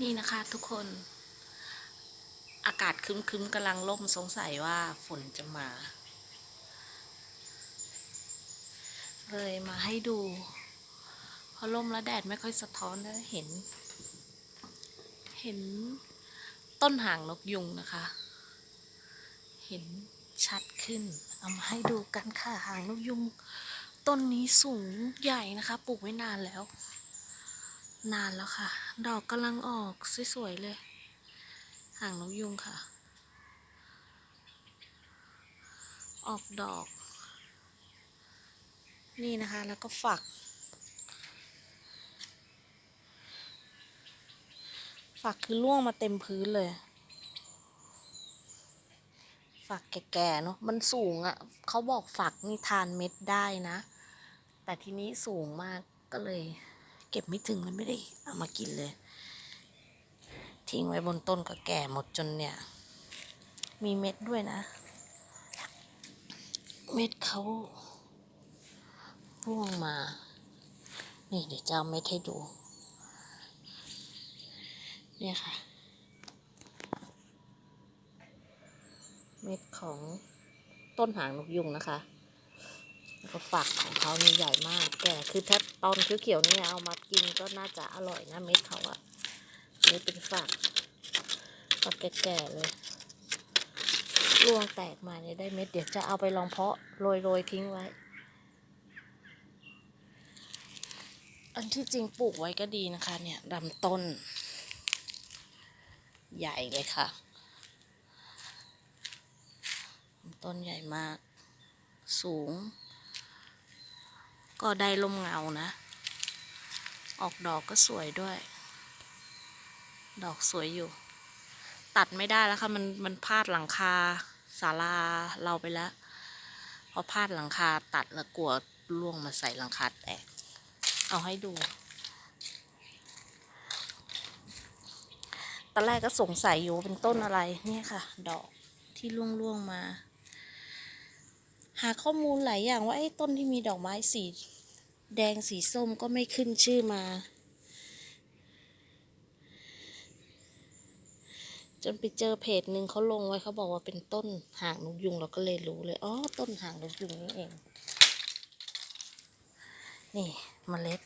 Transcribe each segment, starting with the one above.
นี่นะคะทุกคนอากาศครึ้มๆกำลังล่มสงสัยว่าฝนจะมา เลยมาให้ดู พอล่มแล้วแดดไม่ค่อยสะท้อนแล้วเห็น เห็นต้นหางนกยุงนะคะ เห็นชัดขึ้น เอามาให้ดูกันค่ะหางนกยุง ต้นนี้สูงใหญ่นะคะ ปลูกไว้นานแล้ว นานแล้วค่ะ ดอกกำลังออกสวยๆเลย ห่างนกยุงค่ะ ออกดอก นี่นะคะแล้วก็ฝัก ฝักคือร่วงมาเต็มพื้นเลย ฝักแก่ๆเนาะมันสูงอะ่ะเขาบอกฝักนี่ทานเม็ดได้นะ แต่ทีนี้สูงมากก็เลย เก็บไม่ถึงเลยไม่ได้เอามากินเลย ทิ้งไว้บนต้นก็แก่หมดจนเนี่ย มีเม็ดด้วยนะ เม็ดเขาร่วงมา นี่เดี๋ยวจะเอาเม็ดให้ดู เนี่ยค่ะ เม็ดของต้นหางนกยุงนะคะ ก็ฝักของเขานี่ใหญ่มาก แต่คือถ้าตอนเขียวๆนี่เอามากินก็น่าจะอร่อยนะเม็ดเขาอะเม็ดเป็นฝักฝักแก่ๆเลยรวงแตกมาเนี่ยได้เม็ดเดี๋ยวจะเอาไปลองเพาะโรยๆทิ้งไว้ อันที่จริงปลูกไว้ก็ดีนะคะ เนี่ยลำต้น ใหญ่เลยค่ะต้นใหญ่มาก สูง ก็ได้ลมเงานะ ออกดอกก็สวยด้วย ดอกสวยอยู่ ตัดไม่ได้แล้วค่ะ มันมันพาดหลังคาศาลาเราไปแล้ว พอพาดหลังคาตัดแล้วกลัวล่วงมาใส่หลังคาแตก เอาให้ดูตอนแรกก็สงสัยอยู่เป็นต้นอะไรเนี่ยค่ะ ดอกที่ร่วงๆมา หาข้อมูลหลายอย่างว่าไอ้ต้นที่มีดอกไม้สีแดงสีส้มก็ไม่ขึ้นชื่อมา จนไปเจอเพจหนึ่งเขาลงไว้เขาบอกว่าเป็นต้นหางนกยุงเราก็เลยรู้เลยอ๋อต้นหางนกยุงนี่เอง นี่เมล็ด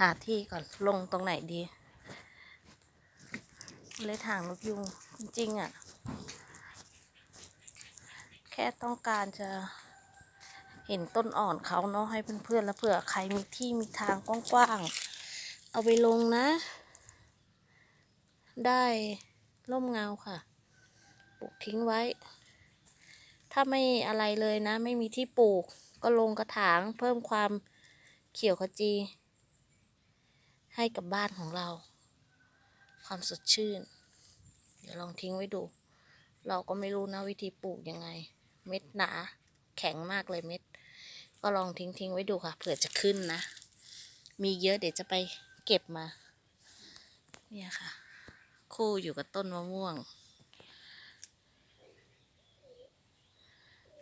หาที่ก่อนลงตรงไหนดีเมล็ดหางนกยุงจริงๆอะ่ะ ค่ต้องการจะเห็นต้นอ่อนเขาเนาะให้เพื่อนๆแล้วเผื่อใครมีที่มีทางกว้างๆเอาไปลงนะ ได้ร่มเงาค่ะปลูกทิ้งไว้ ถ้าไม่อะไรเลยนะ ไม่มีที่ปลูกก็ลงกระถางเพิ่มความเขียวขจี ให้กับบ้านของเรา ความสดชื่น เดี๋ยวลองทิ้งไว้ดู เราก็ไม่รู้นะวิธีปลูกยังไง เม็ดหนา แข็งมากเลยเม็ด ก็ลองทิ้งทิ้งไว้ดูค่ะ เผื่อจะขึ้นนะ มีเยอะเดี๋ยวจะไปเก็บมา เนี่ยค่ะ คู่อยู่กับต้นมะม่วง